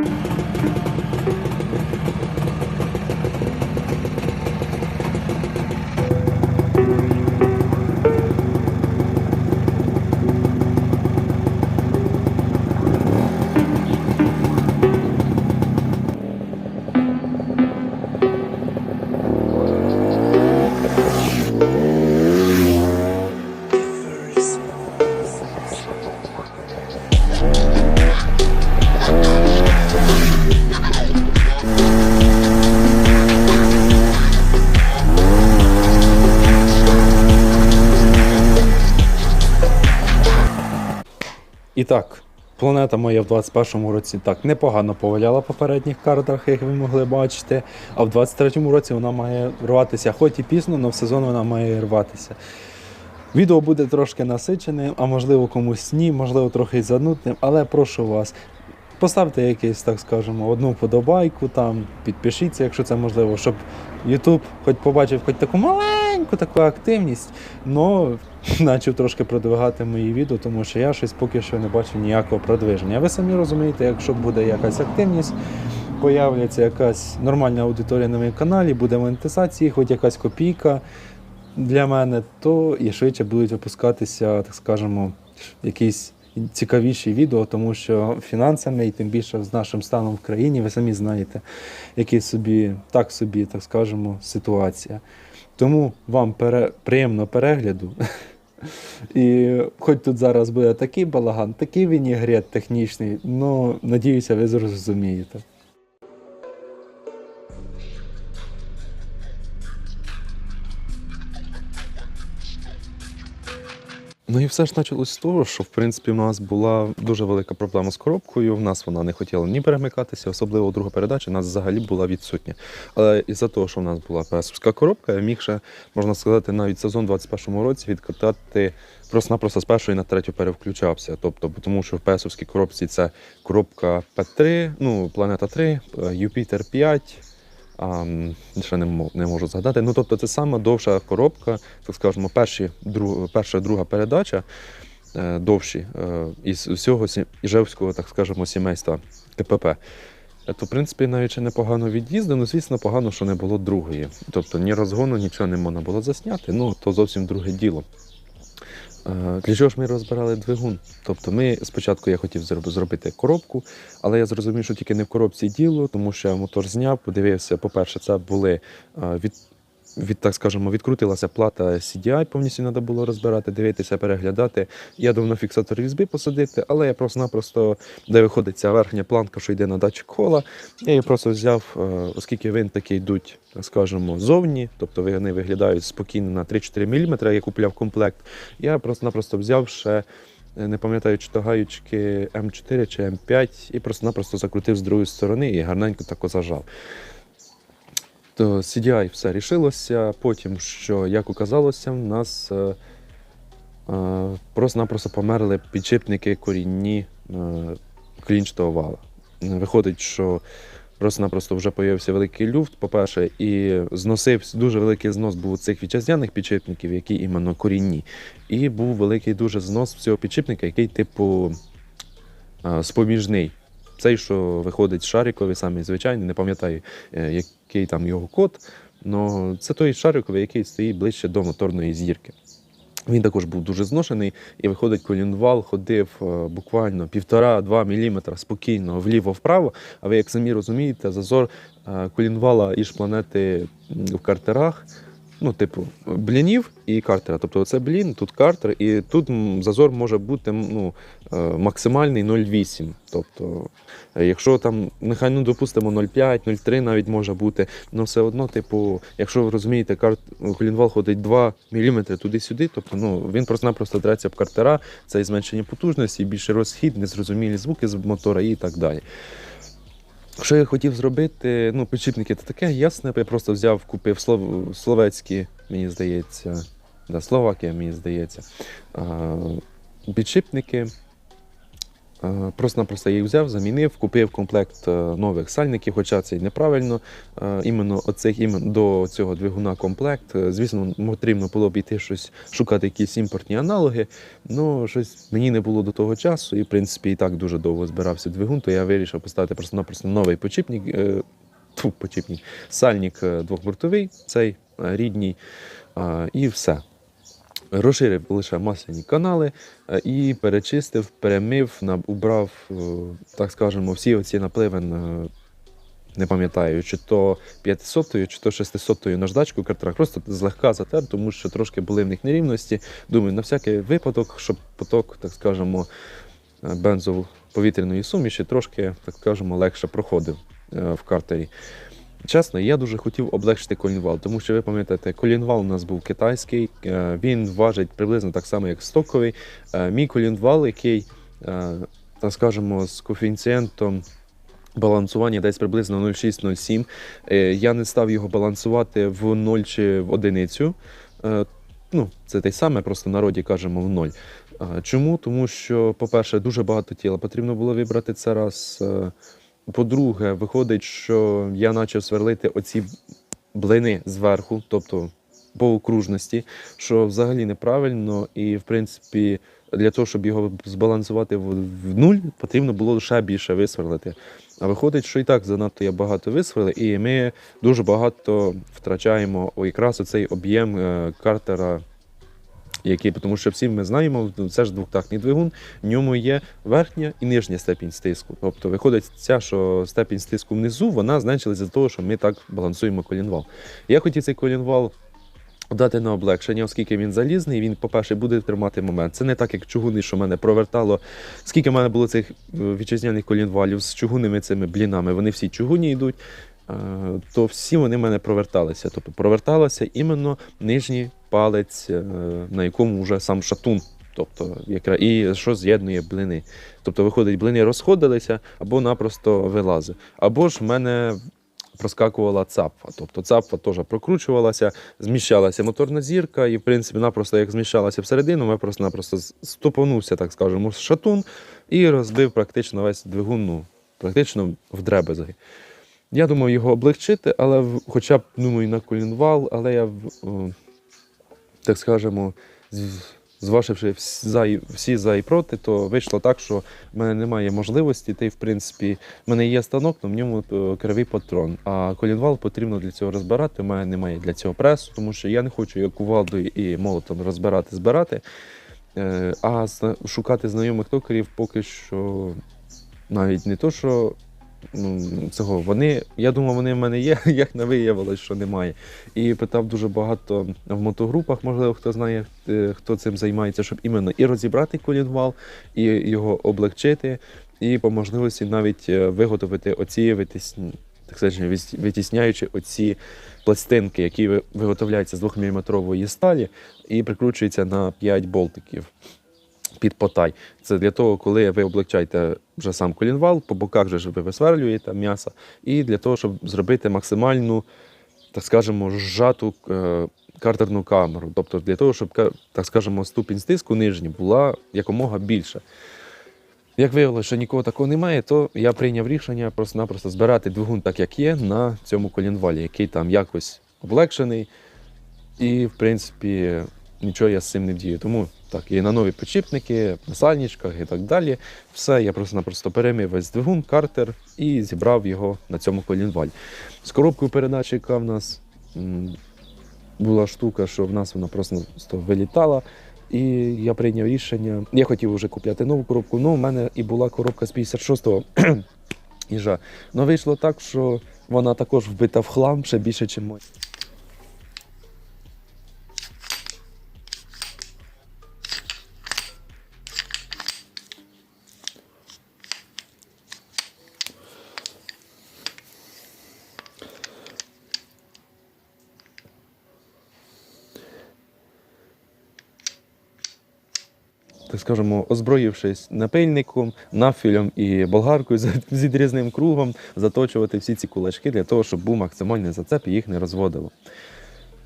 you. І так, планета моя в 21-му році так непогано поваляла в попередніх картах, як ви могли бачити. А в 23-му році вона має рватися, хоч і пізно, але в сезон вона має рватися. Відео буде трошки насиченим, а можливо комусь ні, можливо, трохи й занудним, але прошу вас. Поставте якийсь, так скажемо, одну вподобайку, там, підпишіться, якщо це можливо, щоб YouTube хоч побачив хоч таку маленьку таку активність, але почав трошки продвигати мої відео, тому що я щось поки що не бачу ніякого продвиження. Ви самі розумієте, якщо буде якась активність, появляться якась нормальна аудиторія на моєму каналі, буде монетизація, хоч якась копійка для мене, то і швидше будуть випускатися, так скажемо, якісь цікавіші відео, тому що фінансами і тим більше з нашим станом в країні, ви самі знаєте, які собі, так собі, так скажемо, ситуація. Тому вам пере... приємно перегляду. І хоч тут зараз буде такий балаган, такий вінігрет технічний, ну надіюся, ви зрозумієте. Ну і все ж почалось з того, що в принципі в нас була дуже велика проблема з коробкою. В нас вона не хотіла ні перемикатися, особливо друга передача нас взагалі була відсутня. Але із-за того, що в нас була песовська коробка, я міг ще, можна сказати, навіть сезон у 21-му році відкатати просто-напросто з першої на третю перевключався. Тобто, тому що в песовській коробці це коробка П3, ну, планета 3, Юпітер 5. А, ще не, мо- не можу згадати. Ну, тобто, це сама довша коробка, так скажемо, перші, друг, перша друга передача е, довші е, із всього іжевського, так скажемо, сімейства КПП. Е, То, в принципі, навіть ще непогано від'їздив, ну, звісно, погано, що не було другої. Тобто ні розгону, нічого не можна було засняти, ну, то зовсім друге діло. Е, Для чого ж ми розбирали двигун? Тобто ми спочатку я хотів зроб- зробити коробку, але я зрозумів, що тільки не в коробці діло, тому що я мотор зняв, подивився, по-перше, це були е, від, від, так скажемо, відкрутилася плата CDI, повністю треба було розбирати, дивитися, переглядати. Я думав на фіксатор різьби посадити, але я просто-напросто, де виходить ця верхня планка, що йде на датчик кола, я її просто взяв, е, оскільки винтики йдуть, так скажемо, зовні, тобто вони виглядають спокійно на 3-4 мм, я купляв комплект. Я просто-напросто взяв ще. е, Не пам'ятаю, чи то гаючки М4 чи М5, і просто-напросто закрутив з другої сторони і гарненько тако зажав. То CDI все рішилося. Потім, що як оказалося, в нас е, е, просто-напросто померли підшипники корінні е, клінчатого вала. Виходить, що просто-напросто вже появився великий люфт, по-перше, і зносився дуже великий знос був у цих вітчизняних підшипників, які іменно корінні. І був великий дуже знос цього підшипника, який, типу, е, споміжний. Цей, що виходить шариковий, самий звичайний, не пам'ятаю, е, який там його код. але це той шариковий, який стоїть ближче до моторної зірки. Він також був дуже зношений, і виходить, колінвал ходив е, буквально півтора-два міліметра спокійно вліво-вправо. А ви, як самі розумієте, зазор е, колінвала і ж планети в картерах. Ну, типу, блінів і картера. Тобто це блін, тут картер, і тут зазор може бути ну, е, максимальний 0,8. Тобто, е, якщо там, нехай ну, допустимо 0,5, 0,3 навіть може бути, але все одно, типу, якщо ви розумієте, карт, колінвал ходить 2 мм туди-сюди, тобто ну, він просто-напросто треться в картера, це і зменшення потужності, більше розхід, незрозумілі звуки з мотора і так далі. Що я хотів зробити, ну, підшипники це таке ясне, я просто взяв, купив слов... словецькі, мені здається, да, Словакія, мені здається. А, підшипники Просто-напросто я їх взяв, замінив, купив комплект е, нових сальників, хоча це й неправильно. Е, Іменно оцих до цього двигуна комплект. Е, Звісно, потрібно було б іти щось шукати якісь імпортні аналоги. Ну щось мені не було до того часу, і в принципі і так дуже довго збирався двигун, то я вирішив поставити просто-напросто новий почіпник. е, Тьфу, почіпник, сальник е, двохбортовий, цей е, рідній, е, і все. Розширив лише масляні канали е, і перечистив, перемив, убрав, е, так скажемо, всі оці напливи. на- Не пам'ятаю, чи то 500 чи то 600 наждачку картера. Просто злегка затер, тому що трошки були в них нерівності. Думаю, на всякий випадок, щоб поток, так скажемо, е, бензово-повітряної суміші трошки, так скажемо, легше проходив в картері. Чесно, я дуже хотів облегшити колінвал, тому що ви пам'ятаєте, колінвал у нас був китайський, е, він важить приблизно так само, як стоковий. Е, Мій колінвал, який, е, так скажемо, з коефіцієнтом балансування десь приблизно 0,6-0,7. е, Я не став його балансувати в 0 чи в одиницю. Ну, це те саме, просто в народі кажемо в 0. Е, Чому? Тому що, по-перше, дуже багато тіла потрібно було вибрати це раз. По-друге, виходить, що я почав сверлити оці блини зверху, тобто по окружності, що взагалі неправильно, і в принципі, для того, щоб його збалансувати в, нуль, потрібно було ще більше висверлити. А виходить, що і так занадто я багато висверлив, і ми дуже багато втрачаємо якраз оцей об'єм е, картера. Який, тому що всі ми знаємо, це ж двохтактний двигун, в ньому є верхня і нижня степінь стиску. Тобто виходить ця, що степінь стиску внизу, вона зменшилася з-за того, що ми так балансуємо колінвал. Я хотів цей колінвал дати на облегшення, оскільки він залізний, він, по-перше, буде тримати момент. Це не так, як чугуни, що мене провертало. Скільки в мене було цих е, вітчизняних колінвалів з чугунними цими блінами, вони всі чугуні йдуть. Е, То всі вони в мене проверталися. Тобто проверталося іменно нижній палець, е, на якому вже сам шатун. Тобто, якраз і що з'єднує блини. Тобто, виходить, блини розходилися або напросто вилазили. Або ж в мене проскакувала цапфа. Тобто цапфа теж прокручувалася, зміщалася моторна зірка, і, в принципі, напросто як зміщалася всередину, ми просто-напросто стопонувся, так скажемо, шатун і розбив практично весь двигун, ну, практично в дребезги. Я думав його облегчити, але хоча б думаю на колінвал, але я, так скажемо, зваживши всі за, і- проти, то вийшло так, що в мене немає можливості. Та й в принципі, в мене є станок, але в ньому е, кривий патрон. А колінвал потрібно для цього розбирати. У мене немає для цього пресу, тому що я не хочу як кувалдою і молотом розбирати, збирати. Е, А шукати знайомих токарів поки що навіть не то, що цього. Вони, я думав, вони в мене є, як не виявилось, що немає. І питав дуже багато в мотогрупах, можливо, хто знає, е, хто цим займається, щоб іменно і розібрати колінвал, і його облегчити, і по можливості навіть е, виготовити оці витісні. Так сказати, витісняючи оці пластинки, які виготовляються з 2-мм сталі і прикручуються на 5 болтиків під потай. Це для того, коли ви облегчаєте вже сам колінвал, по боках же ж ви висверлюєте м'ясо, і для того, щоб зробити максимальну, так скажемо, зжату е, картерну камеру. Тобто для того, щоб, так скажемо, ступінь стиску нижній була якомога більша. Як виявилося, що нікого такого немає, то я прийняв рішення просто-напросто збирати двигун так, як є, на цьому колінвалі, який там якось облегшений. І, в принципі, нічого я з цим не дію. Тому так, і на нові підшипники, на сальничках і так далі. Все, я просто-напросто перемив весь двигун, картер і зібрав його на цьому колінвалі. З коробкою передач, яка в нас була штука, що в нас вона просто вилітала. І я прийняв рішення. Я хотів вже купляти нову коробку, але в мене і була коробка з 56-го їжа. Ну вийшло так, що вона також вбита в хлам ще більше, ніж моя. Так скажемо, озброївшись напильником, нафілем і болгаркою з відрізним кругом, заточувати всі ці кулачки для того, щоб був максимальний зацеп і їх не розводило.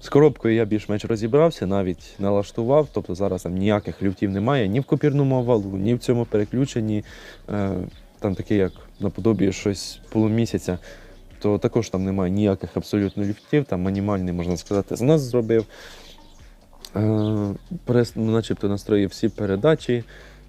З коробкою я більш-менш розібрався, навіть налаштував, тобто зараз там ніяких люфтів немає ні в копірному валу, ні в цьому переключенні. Е, там таке, як наподобі щось полумісяця, то також там немає ніяких абсолютно люфтів, там мінімальний, можна сказати, знос зробив. Е, перес- ну, начебто настроїв всі передачі,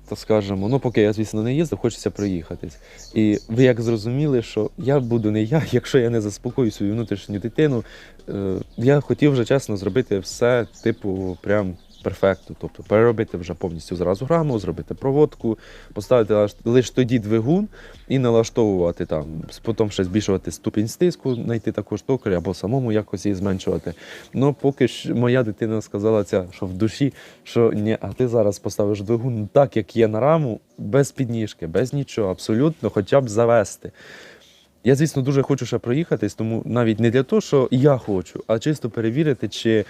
то скажемо, ну поки я, звісно, не їздив, хочеться проїхатись. І ви як зрозуміли, що я буду не я, якщо я не заспокою свою внутрішню дитину. Е, я хотів вже чесно зробити все, типу, прям перфектно. Тобто переробити вже повністю зразу граму, зробити проводку, поставити лише тоді двигун і налаштовувати там, потім ще збільшувати ступінь стиску, знайти також токаря або самому якось її зменшувати. Ну, поки ж моя дитина сказала ця, що в душі, що ні, а ти зараз поставиш двигун так, як є на раму, без підніжки, без нічого, абсолютно, хоча б завести. Я, звісно, дуже хочу ще проїхатись, тому навіть не для того, що я хочу, а чисто перевірити, чи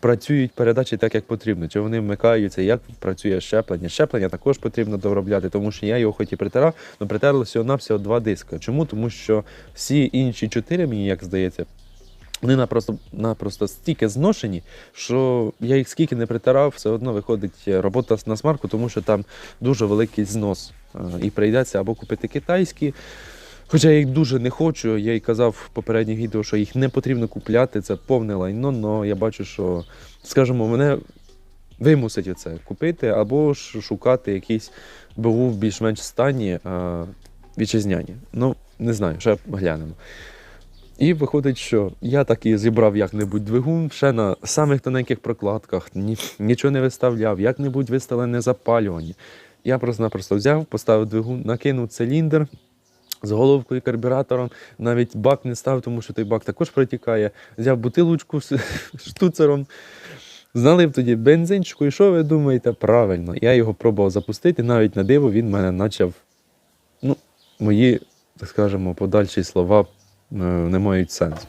працюють передачі так, як потрібно, чи вони вмикаються, як працює щеплення. Щеплення також потрібно доробляти, тому що я його хоч і притирав, але притерло всього навсього два диска. Чому? Тому що всі інші чотири, мені як здається, вони напросто, напросто стільки зношені, що я їх скільки не притирав, все одно виходить робота на смарку, тому що там дуже великий знос. Е, І прийдеться або купити китайські. Хоча я їх дуже не хочу, я й казав в попередніх відео, що їх не потрібно купляти, це повне лайно, але я бачу, що, скажімо, мене вимусить це купити, або ж шукати якісь БУ в більш-менш стані а, вітчизняні. Ну, не знаю, ще глянемо. І виходить, що я так і зібрав як-небудь двигун ще на самих тоненьких прокладках, ні, нічого не виставляв, як-небудь виставлене запалювання. Я просто-напросто взяв, поставив двигун, накинув циліндр з головкою карбюратором, навіть бак не став, тому що той бак також протікає. Взяв бутилочку з штуцером, зналив тоді бензинчику, і що ви думаєте? Правильно, я його пробував запустити, навіть на диво він мене почав. Ну, мої, так скажемо, подальші слова е, не мають сенсу.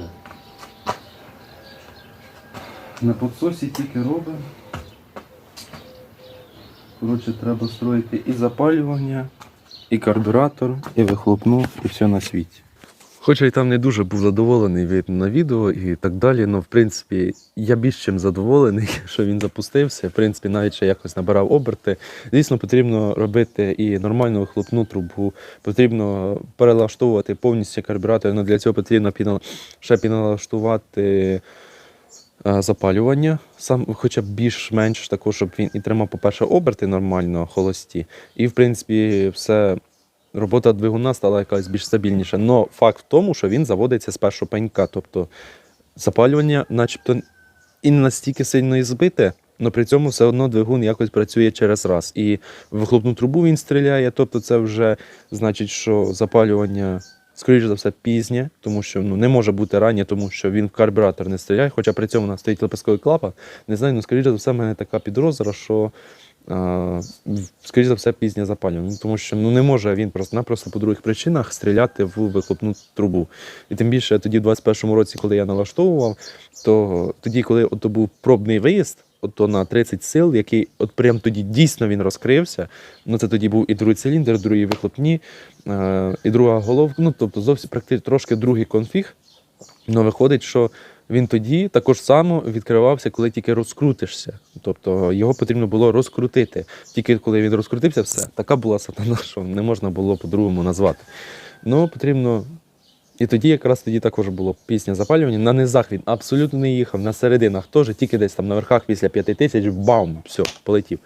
ще. На подсосі тільки робимо. Коротше, треба строїти і запалювання, і карбюратор, і вихлопну, і все на світі. Хоча й там не дуже був задоволений від на відео і так далі. але в принципі я більш чим задоволений, що він запустився. В принципі, навіть ще якось набирав оберти. Звісно, потрібно робити і нормальну вихлопну трубу, потрібно перелаштовувати повністю карбюратор. але для цього потрібно ще підналаштувати е, запалювання, сам, хоча б більш-менш також, щоб він і тримав, по-перше, оберти нормально, холості. І, в принципі, все. Робота двигуна стала якась більш стабільніша. Но факт в тому, що він заводиться з першого пенька. Тобто запалювання, начебто, і не настільки сильно і збите, але при цьому все одно двигун якось працює через раз. І в вихлопну трубу він стріляє, тобто це вже значить, що запалювання, скоріш за все, пізнє, тому що ну, не може бути раннє, тому що він в карбюратор не стріляє, хоча при цьому у нас стоїть лепестковий клапан. Не знаю, ну скоріш за все, в мене така підозра, що. А, скоріш за все, пізнє запалювання, Ну, тому що ну, не може він просто-напросто по других причинах стріляти в вихлопну трубу. І тим більше тоді, в 21-му році, коли я налаштовував, то тоді, коли от був пробний виїзд, от то на 30 сил, який от прям тоді дійсно він розкрився. Ну це тоді був і другий циліндр, другий вихлопні, і друга головка. Ну тобто зовсім практично трошки другий конфіг. Ну, виходить, що він тоді також само відкривався, коли тільки розкрутишся. Тобто його потрібно було розкрутити. Тільки коли він розкрутився, все, така була сатана, що не можна було по-другому назвати. Ну, потрібно. І тоді якраз тоді також було пісня запалювання. На низах він абсолютно не їхав, на серединах теж, тільки десь там на верхах після п'яти тисяч, бам, все, полетів.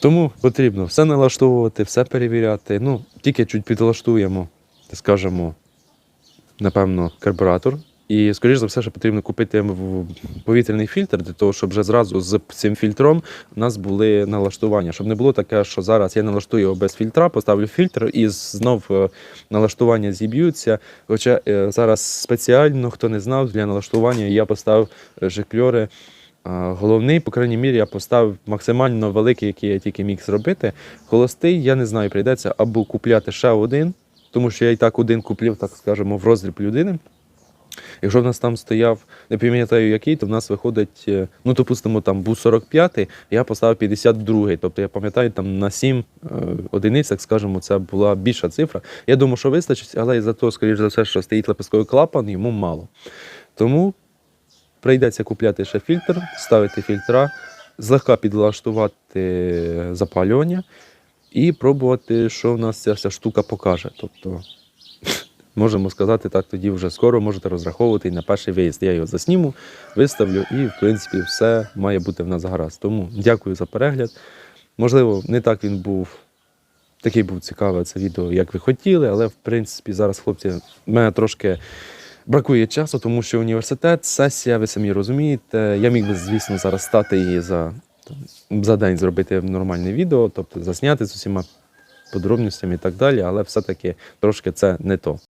Тому потрібно все налаштовувати, все перевіряти. Ну, тільки чуть підлаштуємо, скажімо, напевно, карбюратор. І, скоріш за все, що потрібно купити повітряний фільтр для того, щоб вже зразу з цим фільтром у нас були налаштування. Щоб не було таке, що зараз я налаштую його без фільтра, поставлю фільтр і знов е, налаштування зіб'ються. Хоча е, зараз спеціально, хто не знав, для налаштування я поставив жикльори. Головний, по крайній мірі, я поставив максимально великий, який я тільки міг зробити. Холостий, я не знаю, прийдеться або купляти ще один, тому що я і так один куплів, так скажемо, в роздріб людини. Якщо в нас там стояв, не пам'ятаю який, то в нас виходить, е, ну, допустимо, там був 45-й, я поставив 52-й. Тобто я пам'ятаю, там на 7 е, одиниць, так скажемо, це була більша цифра. Я думаю, що вистачить, але із-за того, скоріш за все, що стоїть лепестковий клапан, йому мало. Тому прийдеться купляти ще фільтр, ставити фільтра, злегка підлаштувати запалювання і пробувати, що в нас ця вся штука покаже. Тобто, можемо сказати так, тоді вже скоро можете розраховувати і на перший виїзд. Я його засніму, виставлю, і в принципі все має бути в нас гаразд. Тому дякую за перегляд. Можливо, не так він був. Такий був цікаве це відео, як ви хотіли, але в принципі зараз, хлопці, в мене трошки бракує часу, тому що університет, сесія, ви самі розумієте. Я міг би, звісно, зараз стати і за, за день зробити нормальне відео, тобто засняти з усіма подробностями і так далі, але все-таки трошки це не то.